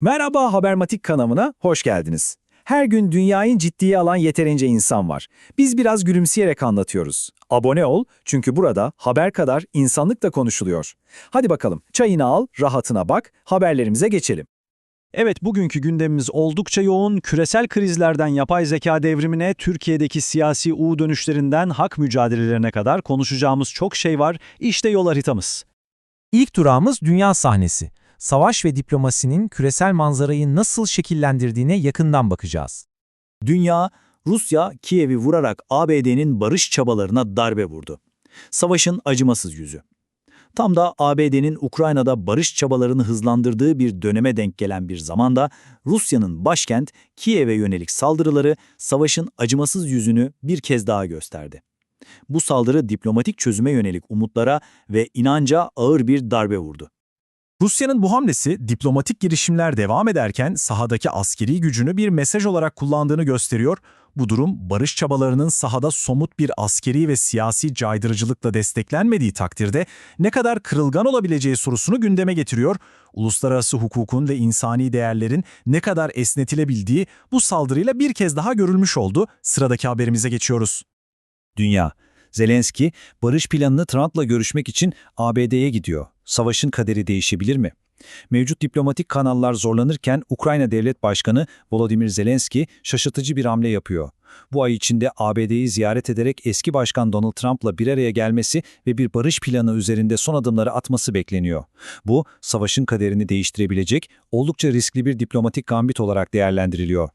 Merhaba Habermatik kanalına hoş geldiniz. Her gün dünyayı ciddiye alan yeterince insan var. Biz biraz gülümseyerek anlatıyoruz. Abone ol çünkü burada haber kadar insanlık da konuşuluyor. Hadi bakalım çayını al, rahatına bak, haberlerimize geçelim. Evet, bugünkü gündemimiz oldukça yoğun. Küresel krizlerden yapay zeka devrimine, Türkiye'deki siyasi U dönüşlerinden hak mücadelelerine kadar konuşacağımız çok şey var. İşte yol haritamız. İlk durağımız dünya sahnesi. Savaş ve diplomasinin küresel manzarayı nasıl şekillendirdiğine yakından bakacağız. Dünya, Rusya Kiev'i vurarak ABD'nin barış çabalarına darbe vurdu. Savaşın acımasız yüzü. Tam da ABD'nin Ukrayna'da barış çabalarını hızlandırdığı bir döneme denk gelen bir zamanda Rusya'nın başkent Kiev'e yönelik saldırıları savaşın acımasız yüzünü bir kez daha gösterdi. Bu saldırı diplomatik çözüme yönelik umutlara ve inanca ağır bir darbe vurdu. Rusya'nın bu hamlesi diplomatik girişimler devam ederken sahadaki askeri gücünü bir mesaj olarak kullandığını gösteriyor. Bu durum barış çabalarının sahada somut bir askeri ve siyasi caydırıcılıkla desteklenmediği takdirde ne kadar kırılgan olabileceği sorusunu gündeme getiriyor. Uluslararası hukukun ve insani değerlerin ne kadar esnetilebildiği bu saldırıyla bir kez daha görülmüş oldu. Sıradaki haberimize geçiyoruz. Dünya, Zelenski barış planını Trump'la görüşmek için ABD'ye gidiyor. Savaşın kaderi değişebilir mi? Mevcut diplomatik kanallar zorlanırken Ukrayna Devlet Başkanı Volodymyr Zelenski şaşırtıcı bir hamle yapıyor. Bu ay içinde ABD'yi ziyaret ederek eski başkan Donald Trump'la bir araya gelmesi ve bir barış planı üzerinde son adımları atması bekleniyor. Bu, savaşın kaderini değiştirebilecek oldukça riskli bir diplomatik gambit olarak değerlendiriliyor.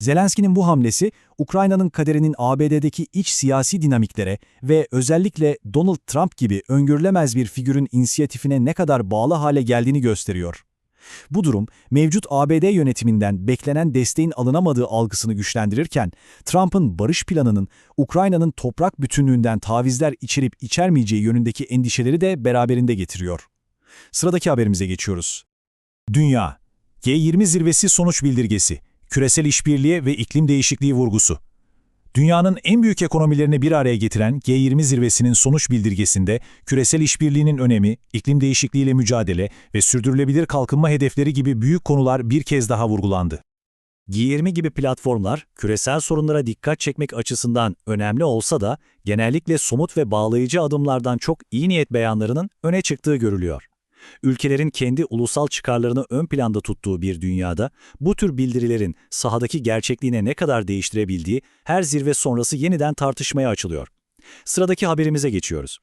Zelenski'nin bu hamlesi, Ukrayna'nın kaderinin ABD'deki iç siyasi dinamiklere ve özellikle Donald Trump gibi öngörülemez bir figürün inisiyatifine ne kadar bağlı hale geldiğini gösteriyor. Bu durum, mevcut ABD yönetiminden beklenen desteğin alınamadığı algısını güçlendirirken, Trump'ın barış planının Ukrayna'nın toprak bütünlüğünden tavizler içerip içermeyeceği yönündeki endişeleri de beraberinde getiriyor. Sıradaki haberimize geçiyoruz. Dünya, G20 zirvesi sonuç bildirgesi küresel işbirliği ve iklim değişikliği vurgusu. Dünyanın en büyük ekonomilerini bir araya getiren G20 zirvesinin sonuç bildirgesinde küresel işbirliğinin önemi, iklim değişikliğiyle mücadele ve sürdürülebilir kalkınma hedefleri gibi büyük konular bir kez daha vurgulandı. G20 gibi platformlar küresel sorunlara dikkat çekmek açısından önemli olsa da genellikle somut ve bağlayıcı adımlardan çok iyi niyet beyanlarının öne çıktığı görülüyor. Ülkelerin kendi ulusal çıkarlarını ön planda tuttuğu bir dünyada bu tür bildirilerin sahadaki gerçekliğine ne kadar değiştirebildiği her zirve sonrası yeniden tartışmaya açılıyor. Sıradaki haberimize geçiyoruz.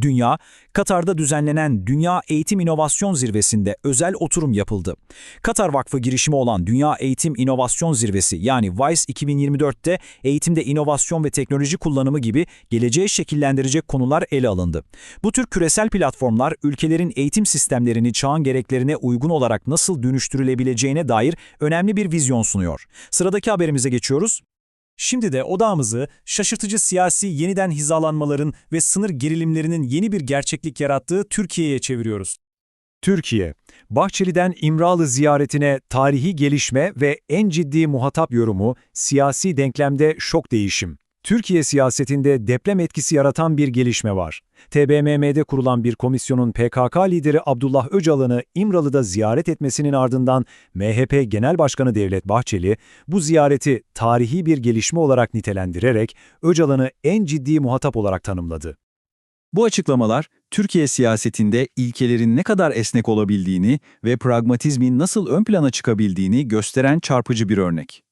Dünya, Katar'da düzenlenen Dünya Eğitim İnovasyon Zirvesi'nde özel oturum yapıldı. Katar Vakfı girişimi olan Dünya Eğitim İnovasyon Zirvesi yani VICE 2024'te eğitimde inovasyon ve teknoloji kullanımı gibi geleceği şekillendirecek konular ele alındı. Bu tür küresel platformlar ülkelerin eğitim sistemlerini çağın gereklerine uygun olarak nasıl dönüştürülebileceğine dair önemli bir vizyon sunuyor. Sıradaki haberimize geçiyoruz. Şimdi de odağımızı şaşırtıcı siyasi yeniden hizalanmaların ve sınır gerilimlerinin yeni bir gerçeklik yarattığı Türkiye'ye çeviriyoruz. Türkiye, Bahçeli'den İmralı ziyaretine tarihi gelişme ve en ciddi muhatap yorumu siyasi denklemde şok değişim. Türkiye siyasetinde deprem etkisi yaratan bir gelişme var. TBMM'de kurulan bir komisyonun PKK lideri Abdullah Öcalan'ı İmralı'da ziyaret etmesinin ardından MHP Genel Başkanı Devlet Bahçeli bu ziyareti tarihi bir gelişme olarak nitelendirerek Öcalan'ı en ciddi muhatap olarak tanımladı. Bu açıklamalar, Türkiye siyasetinde ilkelerin ne kadar esnek olabildiğini ve pragmatizmin nasıl ön plana çıkabildiğini gösteren çarpıcı bir örnek.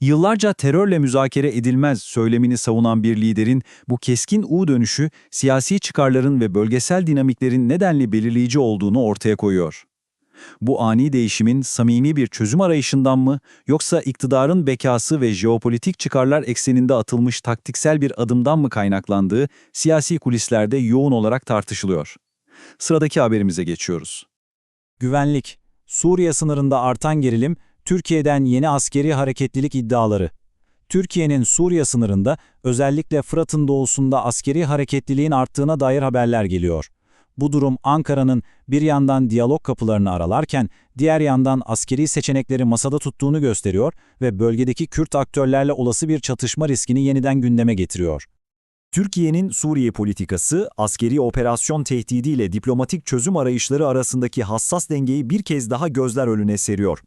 Yıllarca terörle müzakere edilmez söylemini savunan bir liderin bu keskin U dönüşü siyasi çıkarların ve bölgesel dinamiklerin nedenli belirleyici olduğunu ortaya koyuyor. Bu ani değişimin samimi bir çözüm arayışından mı yoksa iktidarın bekası ve jeopolitik çıkarlar ekseninde atılmış taktiksel bir adımdan mı kaynaklandığı siyasi kulislerde yoğun olarak tartışılıyor. Sıradaki haberimize geçiyoruz. Güvenlik, Suriye sınırında artan gerilim, Türkiye'den yeni askeri hareketlilik iddiaları. Türkiye'nin Suriye sınırında özellikle Fırat'ın doğusunda askeri hareketliliğin arttığına dair haberler geliyor. Bu durum Ankara'nın bir yandan diyalog kapılarını aralarken diğer yandan askeri seçenekleri masada tuttuğunu gösteriyor ve bölgedeki Kürt aktörlerle olası bir çatışma riskini yeniden gündeme getiriyor. Türkiye'nin Suriye politikası, askeri operasyon tehdidiyle diplomatik çözüm arayışları arasındaki hassas dengeyi bir kez daha gözler önüne seriyor.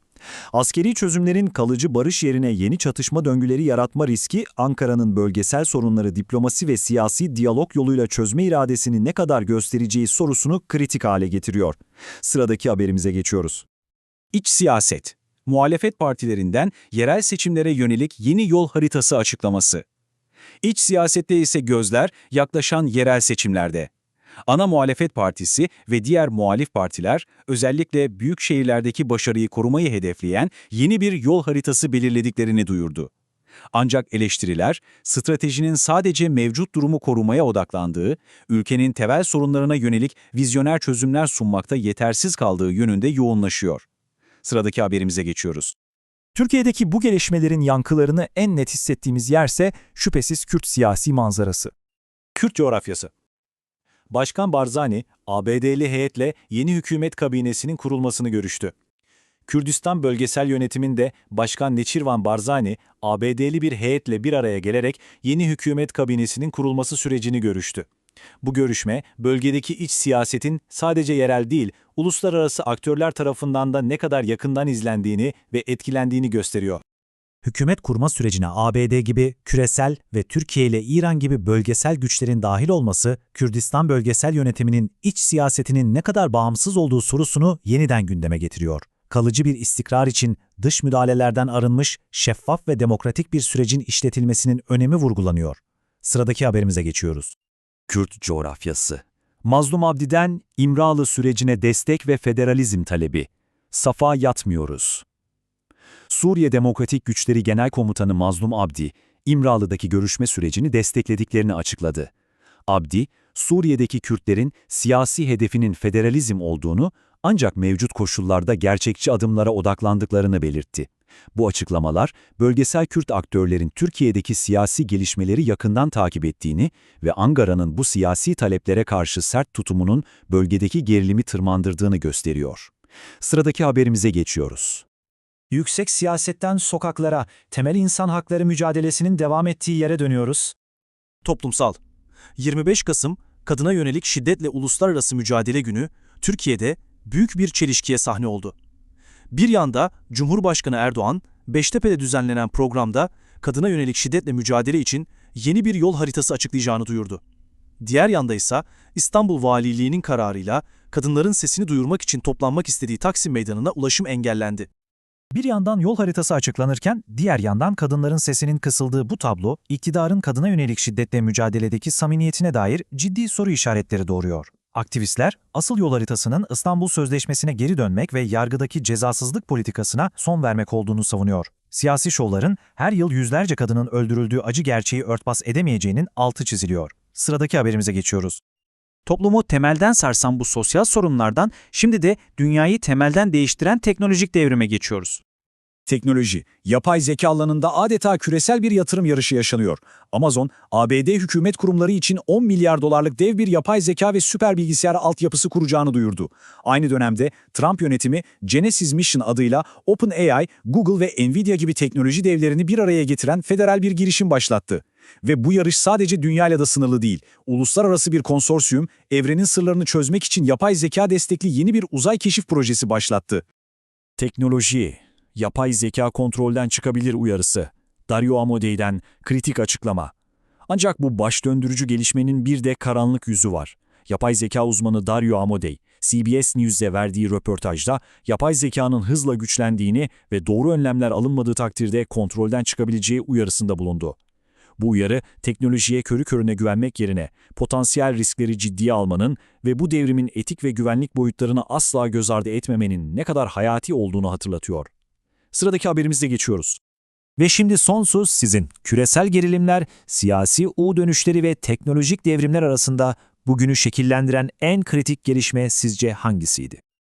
Askeri çözümlerin kalıcı barış yerine yeni çatışma döngüleri yaratma riski, Ankara'nın bölgesel sorunları diplomasi ve siyasi diyalog yoluyla çözme iradesini ne kadar göstereceği sorusunu kritik hale getiriyor. Sıradaki haberimize geçiyoruz. İç siyaset. Muhalefet partilerinden yerel seçimlere yönelik yeni yol haritası açıklaması. İç siyasette ise gözler yaklaşan yerel seçimlerde. Ana muhalefet partisi ve diğer muhalif partiler özellikle büyük şehirlerdeki başarıyı korumayı hedefleyen yeni bir yol haritası belirlediklerini duyurdu. Ancak eleştiriler, stratejinin sadece mevcut durumu korumaya odaklandığı, ülkenin temel sorunlarına yönelik vizyoner çözümler sunmakta yetersiz kaldığı yönünde yoğunlaşıyor. Sıradaki haberimize geçiyoruz. Türkiye'deki bu gelişmelerin yankılarını en net hissettiğimiz yerse şüphesiz Kürt siyasi manzarası. Kürt coğrafyası. Başkan Barzani, ABD'li heyetle yeni hükümet kabinesinin kurulmasını görüştü. Kürdistan bölgesel yönetiminde Başkan Neçirvan Barzani, ABD'li bir heyetle bir araya gelerek yeni hükümet kabinesinin kurulması sürecini görüştü. Bu görüşme, bölgedeki iç siyasetin sadece yerel değil, uluslararası aktörler tarafından da ne kadar yakından izlendiğini ve etkilendiğini gösteriyor. Hükümet kurma sürecine ABD gibi küresel ve Türkiye ile İran gibi bölgesel güçlerin dahil olması, Kürdistan bölgesel yönetiminin iç siyasetinin ne kadar bağımsız olduğu sorusunu yeniden gündeme getiriyor. Kalıcı bir istikrar için dış müdahalelerden arınmış, şeffaf ve demokratik bir sürecin işletilmesinin önemi vurgulanıyor. Sıradaki haberimize geçiyoruz. Kürt coğrafyası. Mazlum Abdi'den İmralı sürecine destek ve federalizm talebi. Safa yatmıyoruz. Suriye Demokratik Güçleri Genel Komutanı Mazlum Abdi, İmralı'daki görüşme sürecini desteklediklerini açıkladı. Abdi, Suriye'deki Kürtlerin siyasi hedefinin federalizm olduğunu ancak mevcut koşullarda gerçekçi adımlara odaklandıklarını belirtti. Bu açıklamalar, bölgesel Kürt aktörlerin Türkiye'deki siyasi gelişmeleri yakından takip ettiğini ve Ankara'nın bu siyasi taleplere karşı sert tutumunun bölgedeki gerilimi tırmandırdığını gösteriyor. Sıradaki haberimize geçiyoruz. Yüksek siyasetten sokaklara, temel insan hakları mücadelesinin devam ettiği yere dönüyoruz. Toplumsal. 25 Kasım Kadına Yönelik Şiddetle Uluslararası Mücadele Günü Türkiye'de büyük bir çelişkiye sahne oldu. Bir yanda Cumhurbaşkanı Erdoğan, Beştepe'de düzenlenen programda kadına yönelik şiddetle mücadele için yeni bir yol haritası açıklayacağını duyurdu. Diğer yanda ise İstanbul Valiliği'nin kararıyla kadınların sesini duyurmak için toplanmak istediği Taksim Meydanı'na ulaşım engellendi. Bir yandan yol haritası açıklanırken, diğer yandan kadınların sesinin kısıldığı bu tablo, iktidarın kadına yönelik şiddetle mücadeledeki samimiyetine dair ciddi soru işaretleri doğuruyor. Aktivistler, asıl yol haritasının İstanbul Sözleşmesi'ne geri dönmek ve yargıdaki cezasızlık politikasına son vermek olduğunu savunuyor. Siyasi şovların her yıl yüzlerce kadının öldürüldüğü acı gerçeği örtbas edemeyeceğinin altı çiziliyor. Sıradaki haberimize geçiyoruz. Toplumu temelden sarsan bu sosyal sorunlardan şimdi de dünyayı temelden değiştiren teknolojik devrime geçiyoruz. Teknoloji, yapay zeka alanında adeta küresel bir yatırım yarışı yaşanıyor. Amazon, ABD hükümet kurumları için 10 milyar dolarlık dev bir yapay zeka ve süper bilgisayar altyapısı kuracağını duyurdu. Aynı dönemde Trump yönetimi Genesis Mission adıyla OpenAI, Google ve Nvidia gibi teknoloji devlerini bir araya getiren federal bir girişim başlattı. Ve bu yarış sadece dünyayla da sınırlı değil. Uluslararası bir konsorsiyum, evrenin sırlarını çözmek için yapay zeka destekli yeni bir uzay keşif projesi başlattı. Teknoloji, yapay zeka kontrolden çıkabilir uyarısı. Dario Amodei'den kritik açıklama. Ancak bu baş döndürücü gelişmenin bir de karanlık yüzü var. Yapay zeka uzmanı Dario Amodei, CBS News'e verdiği röportajda yapay zekanın hızla güçlendiğini ve doğru önlemler alınmadığı takdirde kontrolden çıkabileceği uyarısında bulundu. Bu uyarı, teknolojiye körü körüne güvenmek yerine potansiyel riskleri ciddiye almanın ve bu devrimin etik ve güvenlik boyutlarını asla göz ardı etmemenin ne kadar hayati olduğunu hatırlatıyor. Sıradaki haberimize geçiyoruz. Ve şimdi son söz sizin. Küresel gerilimler, siyasi U dönüşleri ve teknolojik devrimler arasında bugünü şekillendiren en kritik gelişme sizce hangisiydi?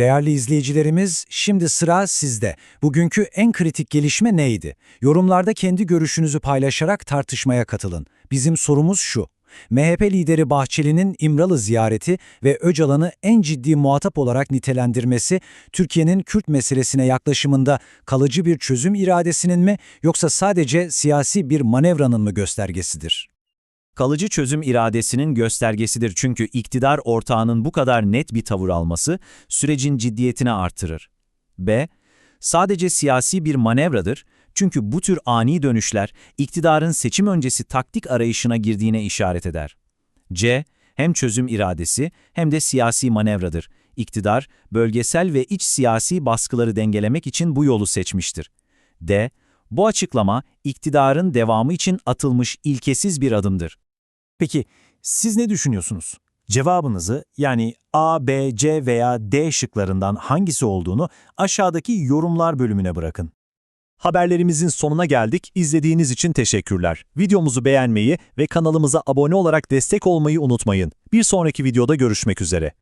Değerli izleyicilerimiz, şimdi sıra sizde. Bugünkü en kritik gelişme neydi? Yorumlarda kendi görüşünüzü paylaşarak tartışmaya katılın. Bizim sorumuz şu. MHP lideri Bahçeli'nin İmralı ziyareti ve Öcalan'ı en ciddi muhatap olarak nitelendirmesi, Türkiye'nin Kürt meselesine yaklaşımında kalıcı bir çözüm iradesinin mi yoksa sadece siyasi bir manevranın mı göstergesidir? Kalıcı çözüm iradesinin göstergesidir çünkü iktidar ortağının bu kadar net bir tavır alması sürecin ciddiyetini artırır. B. Sadece siyasi bir manevradır çünkü bu tür ani dönüşler iktidarın seçim öncesi taktik arayışına girdiğine işaret eder. C. Hem çözüm iradesi hem de siyasi manevradır. İktidar, bölgesel ve iç siyasi baskıları dengelemek için bu yolu seçmiştir. D. Bu açıklama, iktidarın devamı için atılmış ilkesiz bir adımdır. Peki siz ne düşünüyorsunuz? Cevabınızı yani A, B, C veya D şıklarından hangisi olduğunu aşağıdaki yorumlar bölümüne bırakın. Haberlerimizin sonuna geldik. İzlediğiniz için teşekkürler. Videomuzu beğenmeyi ve kanalımıza abone olarak destek olmayı unutmayın. Bir sonraki videoda görüşmek üzere.